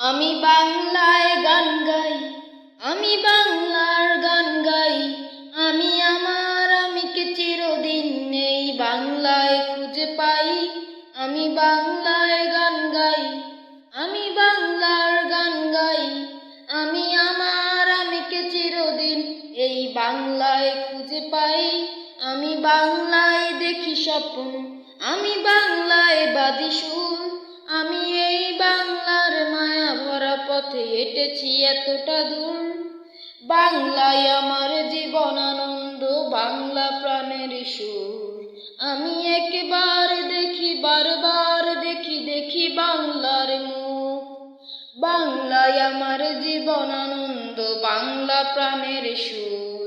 আমি বাংলায় গান গাই, আমি বাংলার গান গাই। আমি আমার আমিকে চিরদিন এই বাংলায় খুঁজে পাই। আমি বাংলায় গান গাই, আমি বাংলার গান গাই। আমি আমার আমিকে চিরদিন এই বাংলায় খুঁজে পাই। আমি বাংলায় দেখি স্বপ্ন, আমি বাংলায় বাদি সুর। পথে হেঁটেছি এতটা দূর। বাংলায় আমার জীবন আনন্দ, বাংলা প্রাণের সুর। আমি একবার দেখি, বারবার দেখি দেখি বাংলার মুখ। বাংলায় আমার জীবন আনন্দ, বাংলা প্রাণের সুর।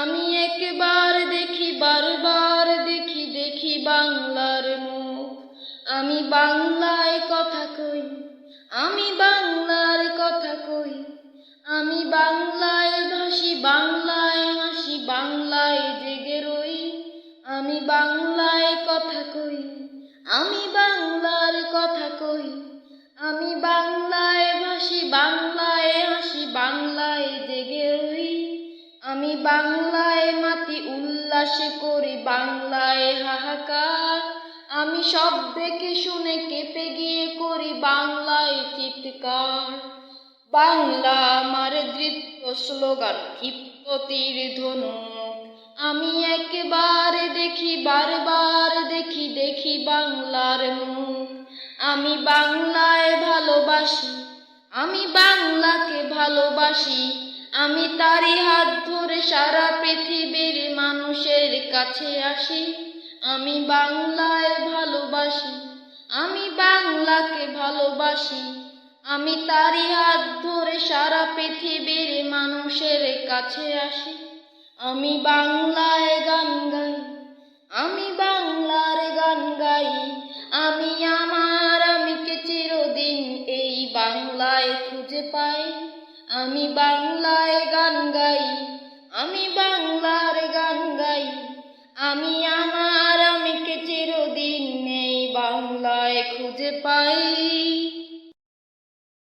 আমি একবার দেখি, বারবার দেখি দেখি বাংলার মুখ। আমি বাংলায় কথা কই, আমি বাংলার আমি বাংলার কথা কই, আমি বাংলায় ভাসি, বাংলায় হাসি, বাংলায় জেগে রই। আমি বাংলায় মাতি উল্লাসে করি, বাংলায় হাহাকার। আমি সব দেখে শুনে কেঁপে গিয়ে করি, বাংলায় চিৎকার। বাংলা আমার দৃত্য স্লোগান ক্ষিপ্ত তীর ধনুক। আমি একবার দেখি বারবার দেখি বাংলার মুখ। আমি বাংলায় ভালোবাসি, আমি বাংলাকে ভালোবাসি। আমি তারই হাত ধরে সারা পৃথিবীর মানুষের কাছে আসি। আমি বাংলায় ভালোবাসি, আমি বাংলাকে ভালোবাসি। আমি তারই হাত ধরে সারা পৃথিবীর মানুষের কাছে আসি। আমি বাংলায় খুঁজে পাই। আমি বাংলায় গান গাই, আমি বাংলার গান গাই। আমি আমার আমিকে চিরদিন নেই বাংলায় খুঁজে পাই।